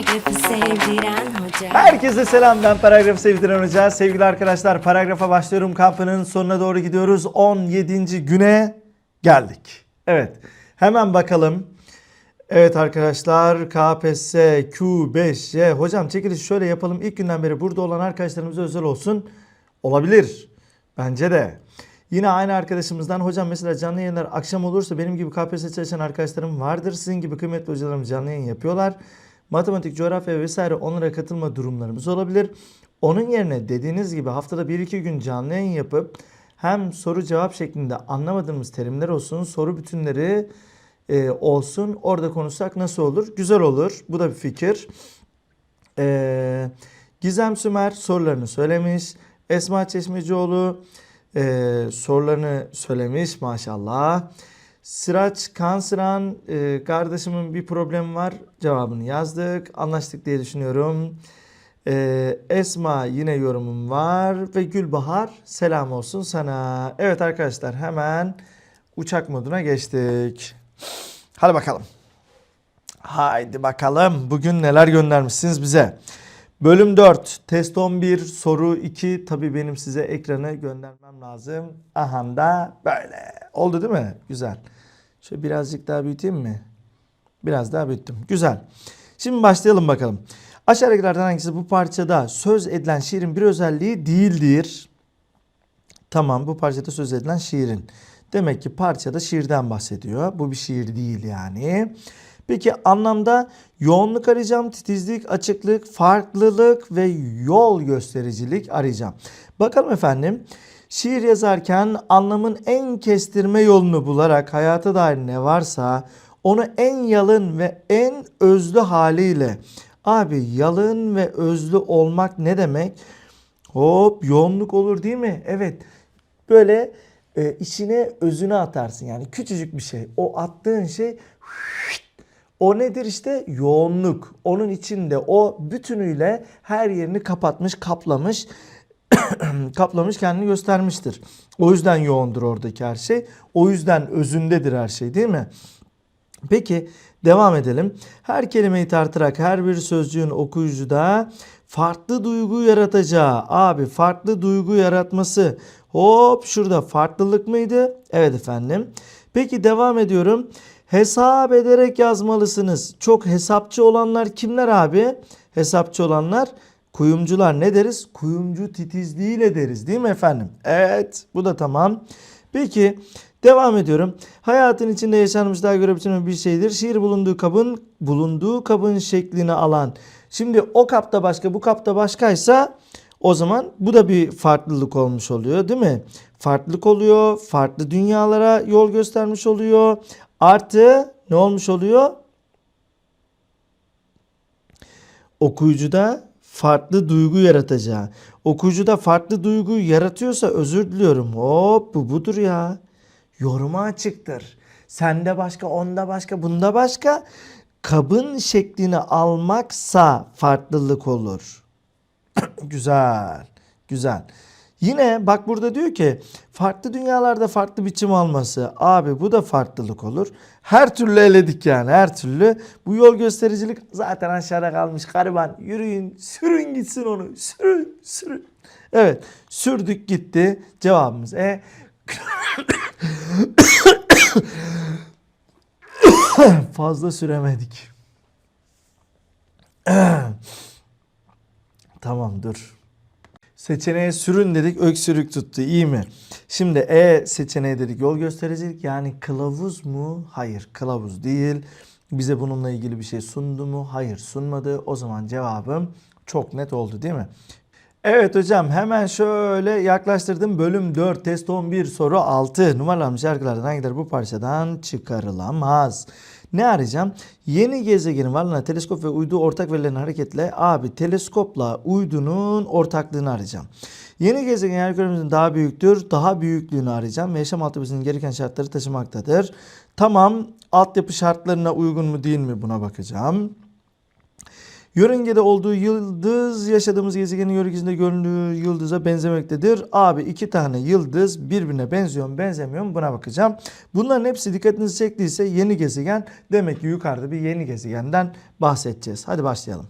Paragrafı sevdiren hoca. Herkese selam ben Paragrafı Sevdiren Hoca. Sevgili arkadaşlar paragrafa başlıyorum kampının sonuna doğru gidiyoruz. 17. güne geldik. Evet hemen bakalım. Evet arkadaşlar KPSS Q5C. Hocam çekiliş şöyle yapalım. İlk günden beri burada olan arkadaşlarımıza özel olsun. Olabilir. Bence de. Yine aynı arkadaşımızdan hocam mesela canlı yayınlar akşam olursa benim gibi KPSS çalışan arkadaşlarım vardır. Sizin gibi kıymetli hocalarım canlı yayın yapıyorlar. Matematik, coğrafya vesaire onlara katılma durumlarımız olabilir. Onun yerine dediğiniz gibi haftada 1-2 gün canlı yayın yapıp hem soru cevap şeklinde anlamadığımız terimler olsun, soru bütünleri e, olsun. Orada konuşsak nasıl olur? Güzel olur. Bu da bir fikir. Ee, Gizem Sümer sorularını söylemiş. Esma Çeşmecioğlu e, sorularını söylemiş maşallah. Sıraç Kansıran e, kardeşimin bir problemi var. Cevabını yazdık. Anlaştık diye düşünüyorum. E, Esma yine yorumum var. Ve Gülbahar selam olsun sana. Evet arkadaşlar hemen uçak moduna geçtik. Hadi bakalım. Haydi bakalım bugün neler göndermişsiniz bize. Bölüm 4 test 11 soru 2 tabi benim size ekranı göndermem lazım. Aha da böyle oldu değil mi? Güzel. Şöyle birazcık daha büyüteyim mi? Biraz daha büyüttüm. Güzel. Şimdi başlayalım bakalım. Aşağıdakilerden hangisi bu parçada söz edilen şiirin bir özelliği değildir? Tamam bu parçada söz edilen şiirin. Demek ki parçada şiirden bahsediyor. Bu bir şiir değil yani. Peki anlamda yoğunluk arayacağım, titizlik, açıklık, farklılık ve yol göstericilik arayacağım. Bakalım efendim. Şiir yazarken anlamın en kestirme yolunu bularak hayata dair ne varsa onu en yalın ve en özlü haliyle. Abi yalın ve özlü olmak ne demek? Hop yoğunluk olur değil mi? Evet. Böyle e, içine özüne atarsın yani küçücük bir şey. O attığın şey o nedir işte yoğunluk. Onun içinde o bütünüyle her yerini kapatmış, kaplamış, kaplamış kendini göstermiştir. O yüzden yoğundur oradaki her şey. O yüzden özündedir her şey değil mi? Peki devam edelim. Her kelimeyi tartarak her bir sözcüğün okuyucuda farklı duygu yaratacağı. Abi farklı duygu yaratması. Hop şurada farklılık mıydı? Evet efendim. Peki devam ediyorum. Hesap ederek yazmalısınız. Çok hesapçı olanlar kimler abi? Hesapçı olanlar kuyumcular ne deriz? Kuyumcu titizliğiyle deriz değil mi efendim? Evet bu da tamam. Peki devam ediyorum. Hayatın içinde yaşanmış daha göre biçilmemiş bir şeydir. Şiir bulunduğu kabın bulunduğu kabın şeklini alan. Şimdi o kapta başka bu kapta başkaysa o zaman bu da bir farklılık olmuş oluyor değil mi? Farklılık oluyor. Farklı dünyalara yol göstermiş oluyor. Artı ne olmuş oluyor? Okuyucuda farklı duygu yaratacağı. Okuyucuda farklı duygu yaratıyorsa özür diliyorum. Hop bu budur ya. Yoruma açıktır. Sende başka, onda başka, bunda başka. Kabın şeklini almaksa farklılık olur. güzel. Güzel. Yine bak burada diyor ki farklı dünyalarda farklı biçim alması. Abi bu da farklılık olur. Her türlü eledik yani her türlü. Bu yol göstericilik zaten aşağıda kalmış gariban. Yürüyün sürün gitsin onu. Sürün sürün. Evet sürdük gitti. Cevabımız E. Fazla süremedik. Tamam dur. Seçeneğe sürün dedik öksürük tuttu iyi mi? Şimdi E seçeneği dedik yol göstericilik yani kılavuz mu? Hayır kılavuz değil. Bize bununla ilgili bir şey sundu mu? Hayır sunmadı. O zaman cevabım çok net oldu değil mi? Evet hocam hemen şöyle yaklaştırdım. Bölüm 4 test 11 soru 6 numaralı şarkılardan hangileri bu parçadan çıkarılamaz? Ne arayacağım? Yeni gezegenin varlığına teleskop ve uydu ortak verilerin hareketle abi teleskopla uydunun ortaklığını arayacağım. Yeni gezegen yer küremizin daha büyüktür. Daha büyüklüğünü arayacağım. ve Yaşam altyapısının gereken şartları taşımaktadır. Tamam altyapı şartlarına uygun mu değil mi buna bakacağım. Yörüngede olduğu yıldız yaşadığımız gezegenin yörüngesinde göründüğü yıldıza benzemektedir. Abi iki tane yıldız birbirine benziyor mu benzemiyor mu buna bakacağım. Bunların hepsi dikkatinizi çektiyse yeni gezegen demek ki yukarıda bir yeni gezegenden bahsedeceğiz. Hadi başlayalım.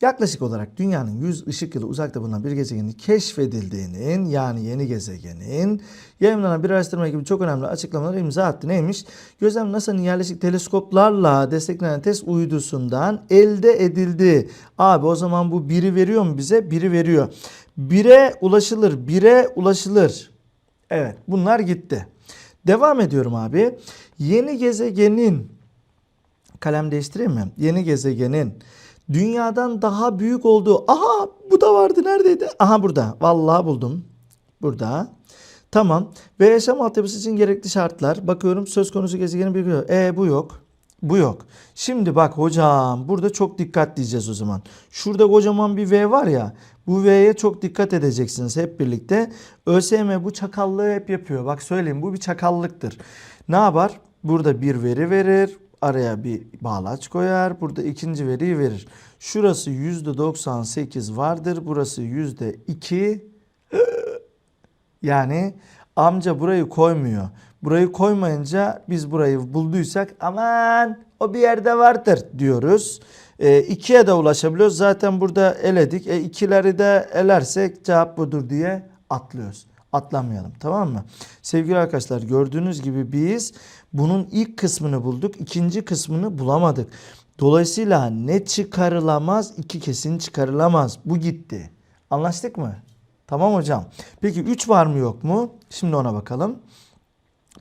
Yaklaşık olarak dünyanın 100 ışık yılı uzakta bulunan bir gezegenin keşfedildiğinin yani yeni gezegenin yayınlanan bir araştırma gibi çok önemli açıklamalar imza attı. Neymiş? Gözlem NASA'nın yerleşik teleskoplarla desteklenen test uydusundan elde edildi. Abi o zaman bu biri veriyor mu bize? Biri veriyor. Bire ulaşılır, bire ulaşılır. Evet bunlar gitti. Devam ediyorum abi. Yeni gezegenin kalem değiştireyim mi? Yeni gezegenin dünyadan daha büyük olduğu. Aha bu da vardı neredeydi? Aha burada. Vallahi buldum. Burada. Tamam. Ve yaşam altyapısı için gerekli şartlar. Bakıyorum söz konusu gezegenin bir E bu yok. Bu yok. Şimdi bak hocam burada çok dikkat diyeceğiz o zaman. Şurada kocaman bir V var ya. Bu V'ye çok dikkat edeceksiniz hep birlikte. ÖSYM bu çakallığı hep yapıyor. Bak söyleyeyim bu bir çakallıktır. Ne yapar? Burada bir veri verir. Araya bir bağlaç koyar. Burada ikinci veriyi verir. Şurası %98 vardır. Burası %2. Yani amca burayı koymuyor. Burayı koymayınca biz burayı bulduysak aman o bir yerde vardır diyoruz. E, ikiye de ulaşabiliyoruz. Zaten burada eledik. E, ikileri de elersek cevap budur diye atlıyoruz. Atlamayalım tamam mı? Sevgili arkadaşlar gördüğünüz gibi biz bunun ilk kısmını bulduk. ikinci kısmını bulamadık. Dolayısıyla ne çıkarılamaz? iki kesin çıkarılamaz. Bu gitti. Anlaştık mı? Tamam hocam. Peki 3 var mı yok mu? Şimdi ona bakalım.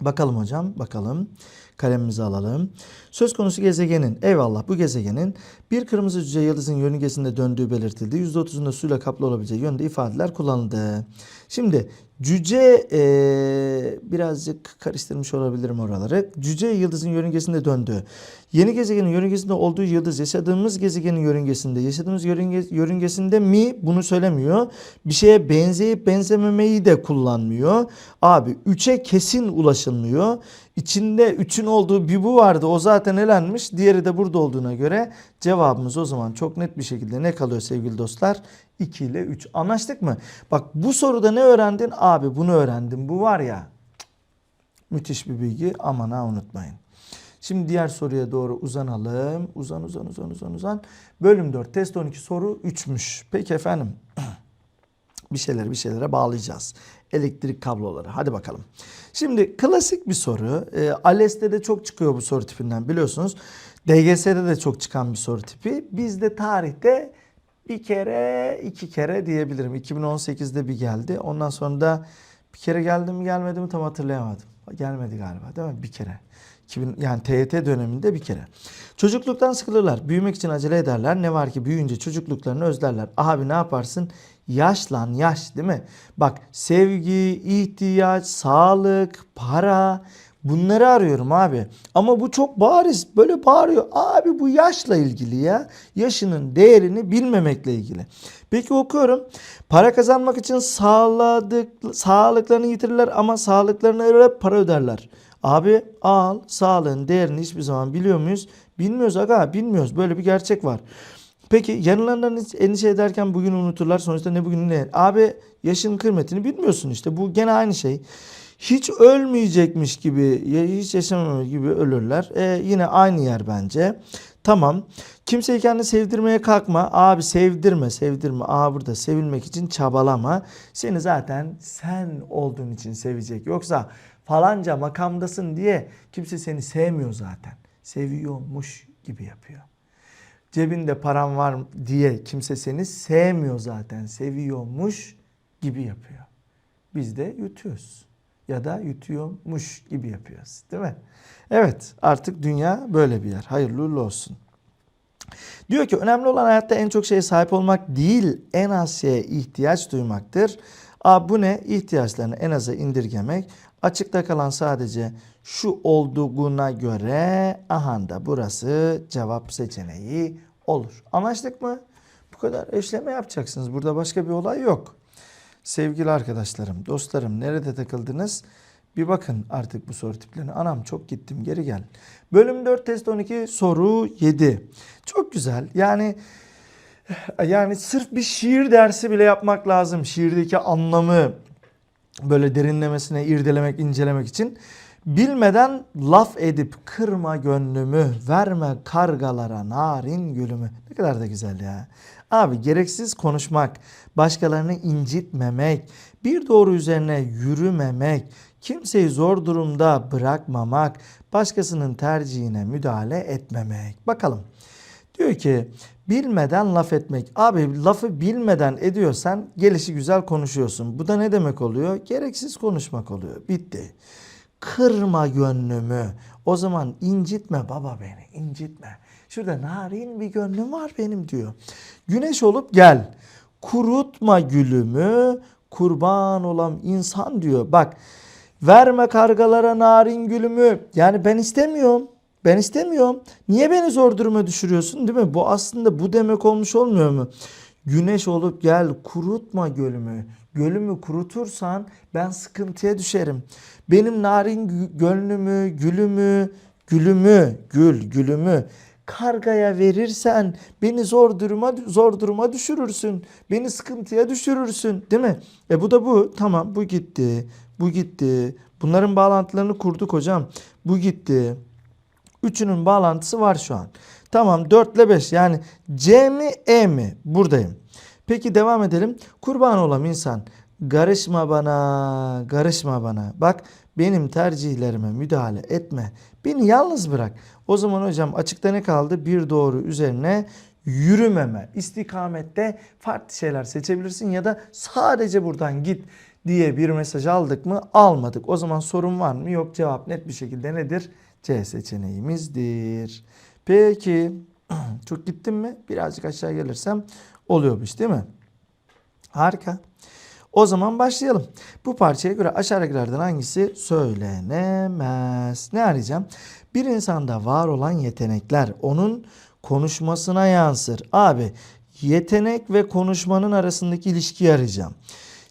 Bakalım hocam, bakalım. Kalemimizi alalım. Söz konusu gezegenin, eyvallah bu gezegenin bir kırmızı cüce yıldızın yörüngesinde döndüğü belirtildi. %30'unda suyla kaplı olabileceği yönde ifadeler kullanıldı. Şimdi cüce eee, birazcık karıştırmış olabilirim oraları. Cüce yıldızın yörüngesinde döndü. Yeni gezegenin yörüngesinde olduğu yıldız yaşadığımız gezegenin yörüngesinde, yaşadığımız yörünge, yörüngesinde mi bunu söylemiyor. Bir şeye benzeyip benzememeyi de kullanmıyor. Abi 3'e kesin ulaşılmıyor. İçinde 3'ün olduğu bir bu vardı. O zaten elenmiş. Diğeri de burada olduğuna göre cevabımız o zaman çok net bir şekilde ne kalıyor sevgili dostlar? 2 ile 3. Anlaştık mı? Bak bu soruda ne öğrendin? Abi bunu öğrendim. Bu var ya müthiş bir bilgi. Aman ha unutmayın. Şimdi diğer soruya doğru uzanalım. Uzan uzan uzan uzan uzan. Bölüm 4 test 12 soru 3'müş. Peki efendim. bir şeyler bir şeylere bağlayacağız. Elektrik kabloları. Hadi bakalım. Şimdi klasik bir soru. E, ALES'te de çok çıkıyor bu soru tipinden biliyorsunuz. DGS'de de çok çıkan bir soru tipi. Bizde tarihte bir kere iki kere diyebilirim. 2018'de bir geldi. Ondan sonra da bir kere geldi mi gelmedi mi tam hatırlayamadım. Gelmedi galiba değil mi? Bir kere. 2000, yani TYT döneminde bir kere. Çocukluktan sıkılırlar. Büyümek için acele ederler. Ne var ki büyüyünce çocukluklarını özlerler. Abi ne yaparsın? Yaş lan yaş değil mi? Bak sevgi, ihtiyaç, sağlık, para bunları arıyorum abi. Ama bu çok bariz böyle bağırıyor. Abi bu yaşla ilgili ya. Yaşının değerini bilmemekle ilgili. Peki okuyorum. Para kazanmak için sağladık, sağlıklarını yitirirler ama sağlıklarını öyle para öderler. Abi al sağlığın değerini hiçbir zaman biliyor muyuz? Bilmiyoruz aga bilmiyoruz. Böyle bir gerçek var. Peki yarınlarından endişe ederken bugün unuturlar. Sonuçta ne bugün ne? Abi yaşın kıymetini bilmiyorsun işte. Bu gene aynı şey. Hiç ölmeyecekmiş gibi, hiç yaşamamış gibi ölürler. E, yine aynı yer bence. Tamam. Kimseyi kendini sevdirmeye kalkma. Abi sevdirme, sevdirme. Aa burada sevilmek için çabalama. Seni zaten sen olduğun için sevecek. Yoksa falanca makamdasın diye kimse seni sevmiyor zaten. Seviyormuş gibi yapıyor. Cebinde param var diye kimse seni sevmiyor zaten. Seviyormuş gibi yapıyor. Biz de yutuyoruz. Ya da yutuyormuş gibi yapıyoruz. Değil mi? Evet artık dünya böyle bir yer. Hayırlı uğurlu olsun. Diyor ki önemli olan hayatta en çok şeye sahip olmak değil en az şeye ihtiyaç duymaktır. Aa, bu ne? İhtiyaçlarını en aza indirgemek. Açıkta kalan sadece şu olduğuna göre aha da burası cevap seçeneği olur. Anlaştık mı? Bu kadar eşleme yapacaksınız. Burada başka bir olay yok. Sevgili arkadaşlarım, dostlarım nerede takıldınız? Bir bakın artık bu soru tiplerine. Anam çok gittim geri gel. Bölüm 4 test 12 soru 7. Çok güzel. Yani yani sırf bir şiir dersi bile yapmak lazım. Şiirdeki anlamı böyle derinlemesine irdelemek, incelemek için. Bilmeden laf edip kırma gönlümü, verme kargalara narin gülümü. Ne kadar da güzel ya. Abi gereksiz konuşmak, başkalarını incitmemek, bir doğru üzerine yürümemek, kimseyi zor durumda bırakmamak, başkasının tercihine müdahale etmemek. Bakalım. Diyor ki bilmeden laf etmek. Abi lafı bilmeden ediyorsan gelişi güzel konuşuyorsun. Bu da ne demek oluyor? Gereksiz konuşmak oluyor. Bitti. Kırma gönlümü. O zaman incitme baba beni, incitme. Şurada narin bir gönlüm var benim diyor. Güneş olup gel. Kurutma gülümü, kurban olan insan diyor. Bak verme kargalara narin gülümü. Yani ben istemiyorum. Ben istemiyorum. Niye beni zor duruma düşürüyorsun değil mi? Bu aslında bu demek olmuş olmuyor mu? Güneş olup gel kurutma gölümü. Gölümü kurutursan ben sıkıntıya düşerim. Benim narin gönlümü, gülümü, gülümü, gül, gülümü kargaya verirsen beni zor duruma zor duruma düşürürsün. Beni sıkıntıya düşürürsün, değil mi? E bu da bu. Tamam, bu gitti. Bu gitti. Bunların bağlantılarını kurduk hocam. Bu gitti. Üçünün bağlantısı var şu an. Tamam 4 ile 5 yani C mi E mi? Buradayım. Peki devam edelim. Kurban olam insan. Karışma bana, karışma bana. Bak benim tercihlerime müdahale etme. Beni yalnız bırak. O zaman hocam açıkta ne kaldı? Bir doğru üzerine yürümeme. İstikamette farklı şeyler seçebilirsin ya da sadece buradan git diye bir mesaj aldık mı? Almadık. O zaman sorun var mı? Yok cevap net bir şekilde nedir? C seçeneğimizdir. Peki çok gittim mi? Birazcık aşağı gelirsem oluyormuş değil mi? Harika. O zaman başlayalım. Bu parçaya göre aşağıdakilerden hangisi söylenemez? Ne arayacağım? Bir insanda var olan yetenekler onun konuşmasına yansır. Abi yetenek ve konuşmanın arasındaki ilişkiyi arayacağım.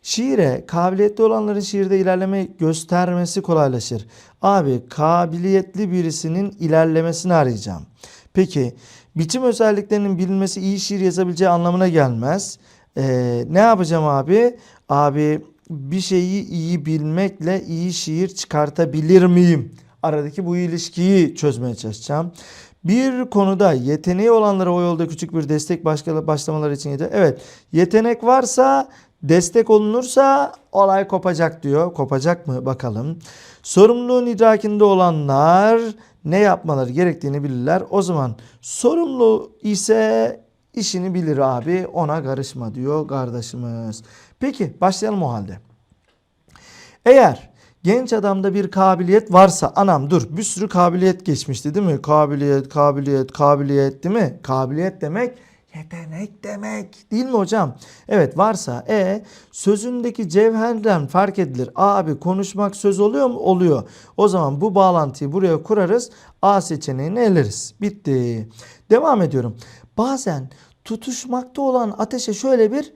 Şiire kabiliyetli olanların şiirde ilerleme göstermesi kolaylaşır. Abi kabiliyetli birisinin ilerlemesini arayacağım. Peki biçim özelliklerinin bilinmesi iyi şiir yazabileceği anlamına gelmez. Ee, ne yapacağım abi? Abi bir şeyi iyi bilmekle iyi şiir çıkartabilir miyim? Aradaki bu ilişkiyi çözmeye çalışacağım. Bir konuda yeteneği olanlara o yolda küçük bir destek başlamaları için yeter. Evet yetenek varsa destek olunursa olay kopacak diyor. Kopacak mı bakalım. Sorumluluğun idrakinde olanlar ne yapmaları gerektiğini bilirler. O zaman sorumlu ise işini bilir abi ona karışma diyor kardeşimiz. Peki başlayalım o halde. Eğer genç adamda bir kabiliyet varsa anam dur bir sürü kabiliyet geçmişti değil mi? Kabiliyet, kabiliyet, kabiliyet değil mi? Kabiliyet demek yetenek demek değil mi hocam? Evet varsa e sözündeki cevherden fark edilir. Abi konuşmak söz oluyor mu? Oluyor. O zaman bu bağlantıyı buraya kurarız. A seçeneğini eleriz. Bitti. Devam ediyorum. Bazen tutuşmakta olan ateşe şöyle bir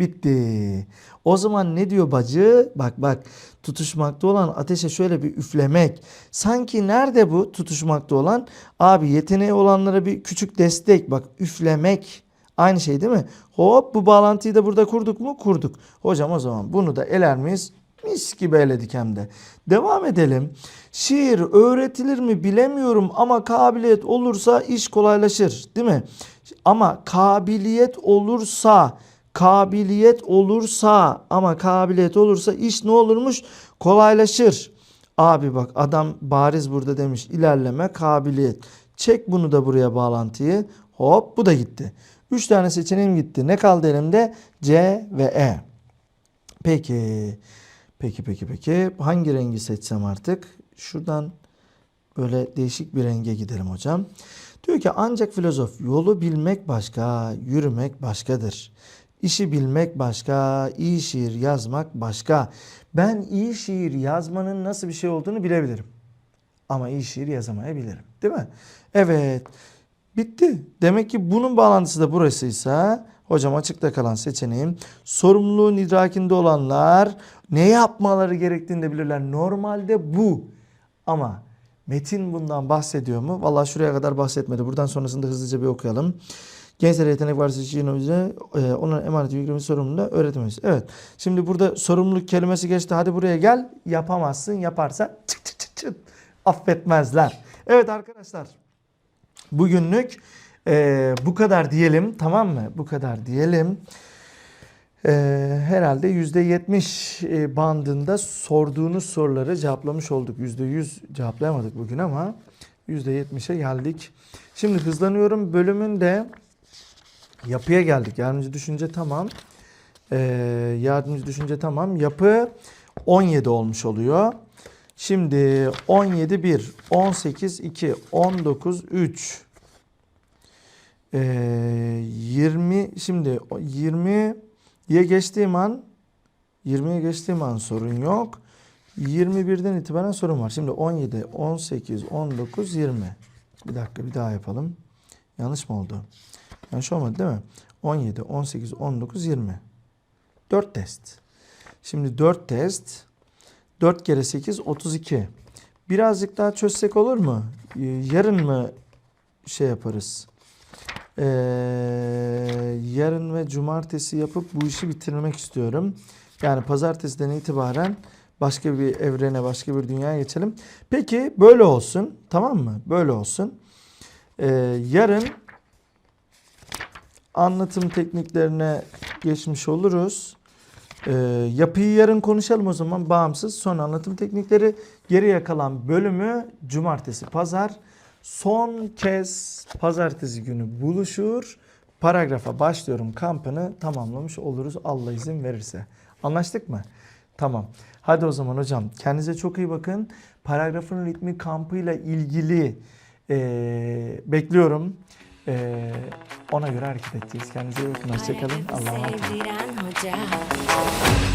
Bitti. O zaman ne diyor bacı? Bak bak tutuşmakta olan ateşe şöyle bir üflemek. Sanki nerede bu tutuşmakta olan? Abi yeteneği olanlara bir küçük destek. Bak üflemek. Aynı şey değil mi? Hop bu bağlantıyı da burada kurduk mu? Kurduk. Hocam o zaman bunu da eler miyiz? Mis gibi eledik hem de. Devam edelim. Şiir öğretilir mi bilemiyorum ama kabiliyet olursa iş kolaylaşır. Değil mi? Ama kabiliyet olursa kabiliyet olursa ama kabiliyet olursa iş ne olurmuş? Kolaylaşır. Abi bak adam bariz burada demiş ilerleme kabiliyet. Çek bunu da buraya bağlantıyı. Hop bu da gitti. 3 tane seçeneğim gitti. Ne kaldı elimde? C ve E. Peki. Peki peki peki. Hangi rengi seçsem artık? Şuradan böyle değişik bir renge gidelim hocam. Diyor ki ancak filozof yolu bilmek başka, yürümek başkadır. İşi bilmek başka, iyi şiir yazmak başka. Ben iyi şiir yazmanın nasıl bir şey olduğunu bilebilirim. Ama iyi şiir yazamayabilirim. Değil mi? Evet. Bitti. Demek ki bunun bağlantısı da burasıysa hocam açıkta kalan seçeneğim sorumluluğun idrakinde olanlar ne yapmaları gerektiğini de bilirler. Normalde bu. Ama metin bundan bahsediyor mu? Vallahi şuraya kadar bahsetmedi. Buradan sonrasında hızlıca bir okuyalım. Gençlere yetenek varsa kişinin e, ona emanet yüklemesi sorumluluğu da öğretmemiz. Evet. Şimdi burada sorumluluk kelimesi geçti. Hadi buraya gel. Yapamazsın. Yaparsa çıt çıt çıt çıt. Affetmezler. Evet arkadaşlar. Bugünlük e, bu kadar diyelim. Tamam mı? Bu kadar diyelim. E, herhalde %70 e, bandında sorduğunuz soruları cevaplamış olduk. %100 cevaplayamadık bugün ama %70'e geldik. Şimdi hızlanıyorum. Bölümün de yapıya geldik. Yardımcı düşünce tamam. E, yardımcı düşünce tamam. Yapı 17 olmuş oluyor. Şimdi 17 1, 18 2, 19 3, ee, 20 şimdi 20'ye geçtiğim an 20'ye geçtiğim an sorun yok. 21'den itibaren sorun var. Şimdi 17, 18, 19, 20. Bir dakika bir daha yapalım. Yanlış mı oldu? Yanlış olmadı değil mi? 17, 18, 19, 20. 4 test. Şimdi 4 test. 4 kere 8, 32. Birazcık daha çözsek olur mu? Ee, Yarın mı şey yaparız? Ee, yarın ve cumartesi yapıp bu işi bitirmek istiyorum. Yani pazartesiden itibaren başka bir evrene, başka bir dünyaya geçelim. Peki böyle olsun. Tamam mı? Böyle olsun. Ee, yarın anlatım tekniklerine geçmiş oluruz. Ee, yapıyı yarın konuşalım o zaman bağımsız. Sonra anlatım teknikleri. Geriye kalan bölümü cumartesi, pazar. Son kez pazartesi günü buluşur. Paragrafa başlıyorum kampını tamamlamış oluruz Allah izin verirse. Anlaştık mı? Tamam. Hadi o zaman hocam kendinize çok iyi bakın. Paragrafın ritmi kampıyla ilgili eee, bekliyorum. Eee, ona göre hareket edeceğiz. Kendinize iyi bakın. Hoşçakalın. Allah'a emanet olun.